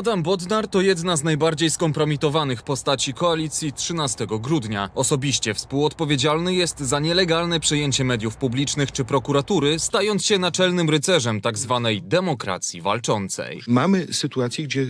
Adam Bodnar to jedna z najbardziej skompromitowanych postaci koalicji 13 grudnia. Osobiście współodpowiedzialny jest za nielegalne przejęcie mediów publicznych czy prokuratury, stając się naczelnym rycerzem tzw. demokracji walczącej. Mamy sytuację, gdzie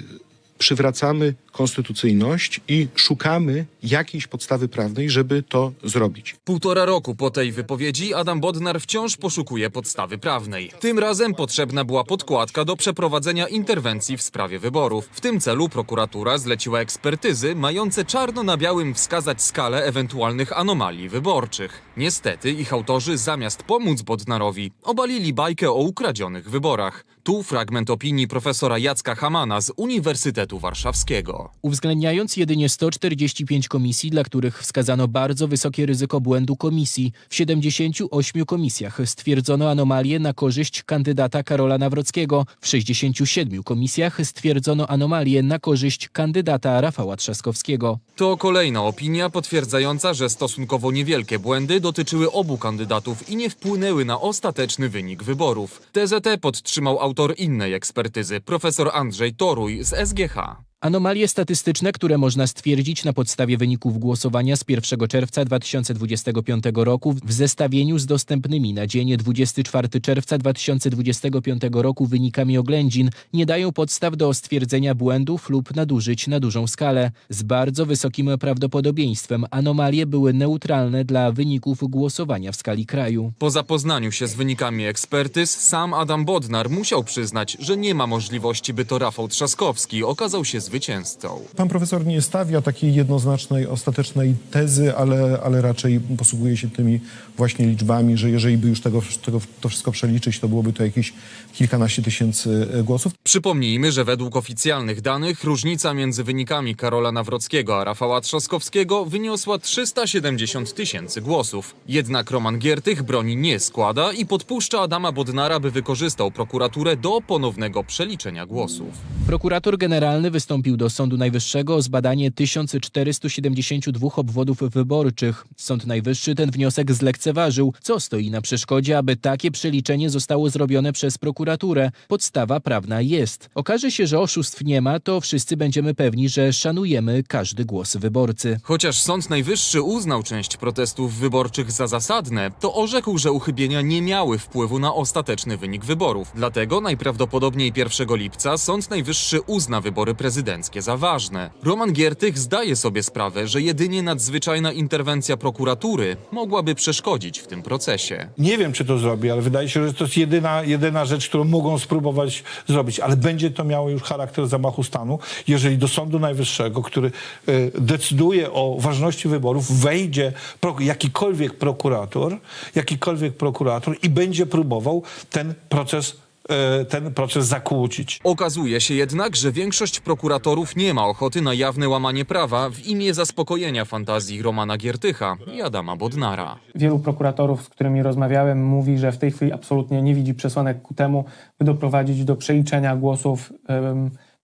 przywracamy konstytucyjność i szukamy jakiejś podstawy prawnej, żeby to zrobić. Półtora roku po tej wypowiedzi Adam Bodnar wciąż poszukuje podstawy prawnej. Tym razem potrzebna była podkładka do przeprowadzenia interwencji w sprawie wyborów. W tym celu prokuratura zleciła ekspertyzy mające czarno na białym wskazać skalę ewentualnych anomalii wyborczych. Niestety ich autorzy zamiast pomóc Bodnarowi obalili bajkę o ukradzionych wyborach. Tu fragment opinii profesora Jacka Hamana z Uniwersytetu Warszawskiego. uwzględniając jedynie 145 komisji, dla których wskazano bardzo wysokie ryzyko błędu komisji. W 78 komisjach stwierdzono anomalie na korzyść kandydata Karola Nawrockiego, w 67 komisjach stwierdzono anomalie na korzyść kandydata Rafała Trzaskowskiego. To kolejna opinia potwierdzająca, że stosunkowo niewielkie błędy dotyczyły obu kandydatów i nie wpłynęły na ostateczny wynik wyborów. Tezę tę podtrzymał autor innej ekspertyzy, profesor Andrzej Toruj z SGH. Anomalie statystyczne, które można stwierdzić na podstawie wyników głosowania z 1 czerwca 2025 roku w zestawieniu z dostępnymi na dzień 24 czerwca 2025 roku wynikami oględzin, nie dają podstaw do stwierdzenia błędów lub nadużyć na dużą skalę. Z bardzo wysokim prawdopodobieństwem anomalie były neutralne dla wyników głosowania w skali kraju. Po zapoznaniu się z wynikami ekspertyz, sam Adam Bodnar musiał przyznać, że nie ma możliwości, by to Rafał Trzaskowski okazał się zwycięzcą. Pan profesor nie stawia takiej jednoznacznej, ostatecznej tezy, ale, ale raczej posługuje się tymi właśnie liczbami, że jeżeli by już tego, tego, to wszystko przeliczyć, to byłoby to jakieś kilkanaście tysięcy e, głosów. Przypomnijmy, że według oficjalnych danych różnica między wynikami Karola Nawrockiego a Rafała Trzaskowskiego wyniosła 370 tysięcy głosów. Jednak Roman Giertych broni nie składa i podpuszcza Adama Bodnara, by wykorzystał prokuraturę do ponownego przeliczenia głosów. Prokurator generalny wystąpił do Sądu Najwyższego o zbadanie 1472 obwodów wyborczych. Sąd Najwyższy ten wniosek zlekceważył, co stoi na przeszkodzie, aby takie przeliczenie zostało zrobione przez prokuraturę. Podstawa prawna jest. Okaże się, że oszustw nie ma, to wszyscy będziemy pewni, że szanujemy każdy głos wyborcy. Chociaż Sąd Najwyższy uznał część protestów wyborczych za zasadne, to orzekł, że uchybienia nie miały wpływu na ostateczny wynik wyborów. Dlatego najprawdopodobniej 1 lipca Sąd Najwyższy uzna wybory prezydenckie za ważne. Roman Giertych zdaje sobie sprawę, że jedynie nadzwyczajna interwencja prokuratury mogłaby przeszkodzić w tym procesie. Nie wiem, czy to zrobi, ale wydaje się, że to jest jedyna, jedyna rzecz, którą mogą spróbować zrobić. Ale będzie to miało już charakter zamachu stanu, jeżeli do Sądu Najwyższego, który e, decyduje o ważności wyborów, wejdzie pro, jakikolwiek prokurator, jakikolwiek prokurator i będzie próbował ten proces, e, ten proces zakłócić. Okazuje się jednak, że większość prokuratorów nie ma ochoty na jawne łamanie prawa w imię zaspokojenia fantazji Romana Giertycha i Adama Bodnara. Wielu prokuratorów, z którymi rozmawiałem, mówi, że w tej chwili absolutnie nie widzi przesłanek ku temu, by doprowadzić do przeliczenia głosów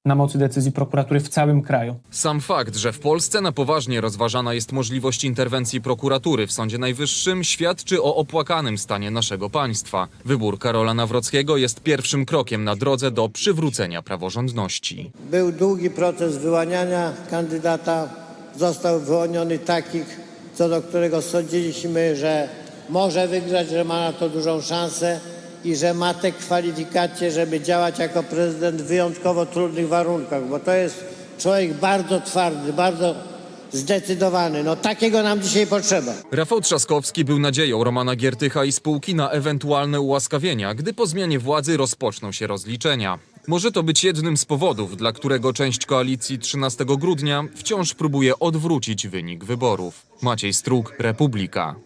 na mocy decyzji prokuratury w całym kraju. Sam fakt, że w Polsce na poważnie rozważana jest możliwość interwencji prokuratury w Sądzie Najwyższym, świadczy o opłakanym stanie naszego państwa. Wybór Karola Nawrockiego jest pierwszym krokiem na drodze do przywrócenia praworządności. Był długi proces wyłaniania kandydata. Został wyłoniony taki, co do którego sądziliśmy, że może wygrać, że ma na to dużą szansę i że ma te kwalifikacje, żeby działać jako prezydent w wyjątkowo trudnych warunkach, bo to jest człowiek bardzo twardy, bardzo zdecydowany. No takiego nam dzisiaj potrzeba. Rafał Trzaskowski był nadzieją Romana Giertycha i spółki na ewentualne ułaskawienia, gdy po zmianie władzy rozpoczną się rozliczenia. Może to być jednym z powodów, dla którego część koalicji 13 grudnia wciąż próbuje odwrócić wynik wyborów. Maciej Struk, Republika.